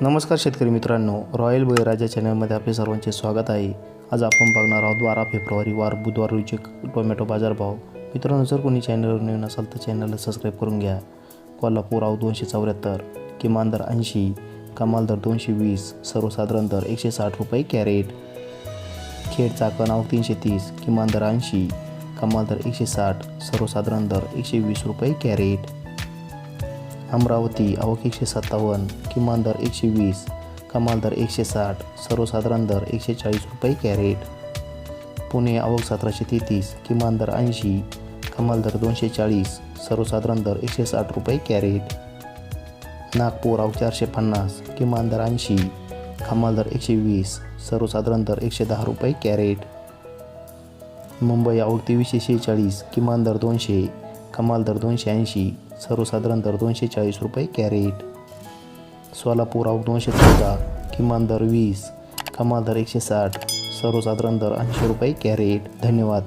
नमस्कार शेतकरी मित्रांनो रॉयल बळीराजा चॅनलमध्ये आपले सर्वांचे स्वागत आहे. आज आपण बघणार आहोत बारा फेब्रुवारी वार बुधवार रोजी टोमॅटो बाजारभाव. मित्रांनो जर कोणी चॅनलवर नवीन असाल तर चॅनलला सबस्क्राईब करून घ्या. कोल्हापूर आव दोनशे चौऱ्याहत्तर किमान दर ऐंशी कमाल दर दोनशे वीस सर्वसाधारण दर एकशे साठ रुपये कॅरेट. खेड चाकण आव तीनशे तीस किमान दर ऐंशी कमाल दर एकशे साठ सर्वसाधारण दर एकशे वीस रुपये कॅरेट. अमरावती आवक एकशे सत्तावन्न किमान दर एकशे वीस कमाल दर एकशे साठ सर्वसाधारण दर एकशे चाळीस रुपये कॅरेट. पुणे आवक सतराशे तेहतीस किमान दर ऐंशी कमाल दर दोनशे चाळीस सर्वसाधारण दर एकशे साठ रुपये कॅरेट. नागपूर आवक चारशे पन्नास किमान दर ऐंशी कमाल दर एकशे वीस सर्वसाधारण दर एकशे दहा रुपये कॅरेट. मुंबई आवक तेवीसशे शेहेचाळीस किमान दर दोनशे कमाल दर दोनशे ऐंशी सर्वसाधारण दर दोनशे चाळीस रुपये कॅरेट. सोलापूर आवक दोनशे चौदा किमान दर वीस कमाल दर एकशे साठ सर्वसाधारण दर ऐंशी रुपये कॅरेट. धन्यवाद.